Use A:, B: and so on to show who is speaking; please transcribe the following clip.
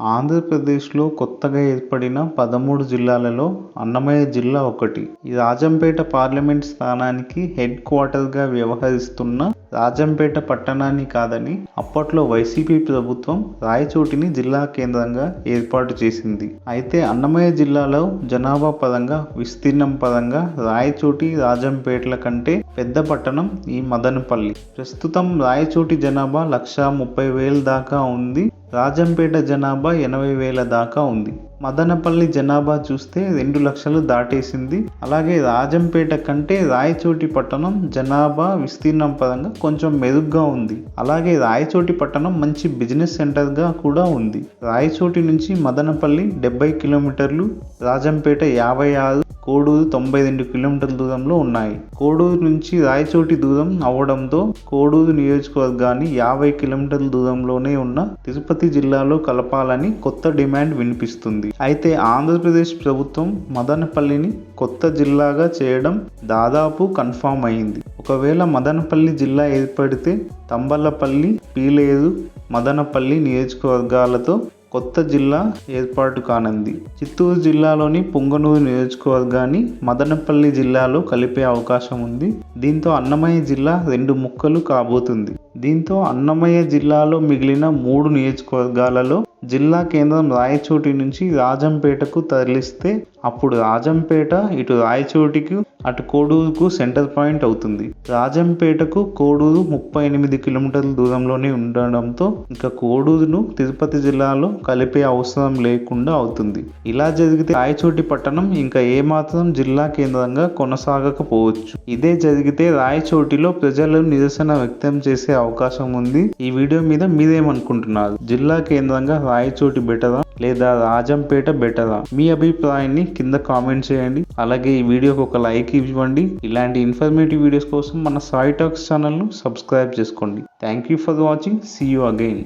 A: ఆంధ్రప్రదేశ్లో కొత్తగా ఏర్పడిన పదమూడు జిల్లాలలో అన్నమయ్య జిల్లా ఒకటి. ఈ రాజంపేట పార్లమెంట్ స్థానానికి హెడ్ క్వార్టర్గా వ్యవహరిస్తున్న రాజంపేట పట్టణాన్ని కాదని అప్పట్లో వైసీపీ ప్రభుత్వం రాయచోటిని జిల్లా కేంద్రంగా ఏర్పాటు చేసింది. అయితే అన్నమయ్య జిల్లాలో జనాభా పరంగా, విస్తీర్ణం పరంగా రాయచోటి, రాజంపేటల కంటే పెద్ద పట్టణం ఈ మదనపల్లి. ప్రస్తుతం రాయచోటి జనాభా లక్షా ముప్పై వేల దాకా ఉంది. రాజంపేట జనాభా ఎనభై వేల దాకా ఉంది. మదనపల్లి జనాభా చూస్తే రెండు లక్షలు దాటేసింది. అలాగే రాజంపేట కంటే రాయచోటి పట్టణం జనాభా, విస్తీర్ణం పరంగా కొంచెం మెరుగ్గా ఉంది. అలాగే రాయచోటి పట్టణం మంచి బిజినెస్ సెంటర్గా కూడా ఉంది. రాయచోటి నుంచి మదనపల్లి డెబ్బై కిలోమీటర్లు, రాజంపేట యాభై ఆరు, కోడూరు తొంభై రెండు కిలోమీటర్ల దూరంలో ఉన్నాయి. కోడూరు నుంచి రాయచోటి దూరం అవడంతో కోడూరు నియోజకవర్గాన్ని యాభై కిలోమీటర్ల దూరంలోనే ఉన్న తిరుపతి జిల్లాలో కలపాలని కొత్త డిమాండ్ వినిపిస్తుంది. అయితే ఆంధ్రప్రదేశ్ ప్రభుత్వం మదనపల్లిని కొత్త జిల్లాగా చేయడం దాదాపు కన్ఫామ్ అయింది. ఒకవేళ మదనపల్లి జిల్లా ఏర్పడితే తంబలపల్లి, పీలేరు, మదనపల్లి నియోజకవర్గాలతో కొత్త జిల్లా ఏర్పాటు కానుంది. చిత్తూరు జిల్లాలోని పుంగనూరు నియోజకవర్గాన్ని మదనపల్లి జిల్లాలో కలిపే అవకాశం ఉంది. దీంతో అన్నమయ్య జిల్లా రెండు ముక్కలు కాబోతుంది. దీంతో అన్నమయ్య జిల్లాలో మిగిలిన మూడు నియోజకవర్గాలలో జిల్లా కేంద్రం రాయచోటి నుంచి రాజంపేటకు తరలిస్తే అప్పుడు రాజంపేట ఇటు రాయచోటికి, అటు కోడూరుకు సెంటర్ పాయింట్ అవుతుంది. రాజంపేటకు కోడూరు ముప్పై ఎనిమిది కిలోమీటర్ల దూరంలోనే ఉండడంతో ఇంకా కోడూరును తిరుపతి జిల్లాలో కలిపే అవసరం లేకుండా అవుతుంది. ఇలా జరిగితే రాయచోటి పట్టణం ఇంకా ఏమాత్రం జిల్లా కేంద్రంగా కొనసాగకపోవచ్చు. ఇదే జరిగితే రాయచోటిలో ప్రజలు నిరసన వ్యక్తం చేసే అవకాశం ఉంది. ఈ వీడియో మీద మీరేమనుకుంటున్నారు? జిల్లా కేంద్రంగా రాయచోటి బెటరా లేదా రాజంపేట బెటరా? మీ అభిప్రాయాన్ని కింద కామెంట్ చేయండి. అలాగే ఈ వీడియోకి ఒక లైక్ ఇవ్వండి. ఇలాంటి ఇన్ఫర్మేటివ్ వీడియోస్ కోసం మన సాయి టాక్స్ ఛానల్ను సబ్స్క్రైబ్ చేసుకోండి. Thank you for watching. See you again.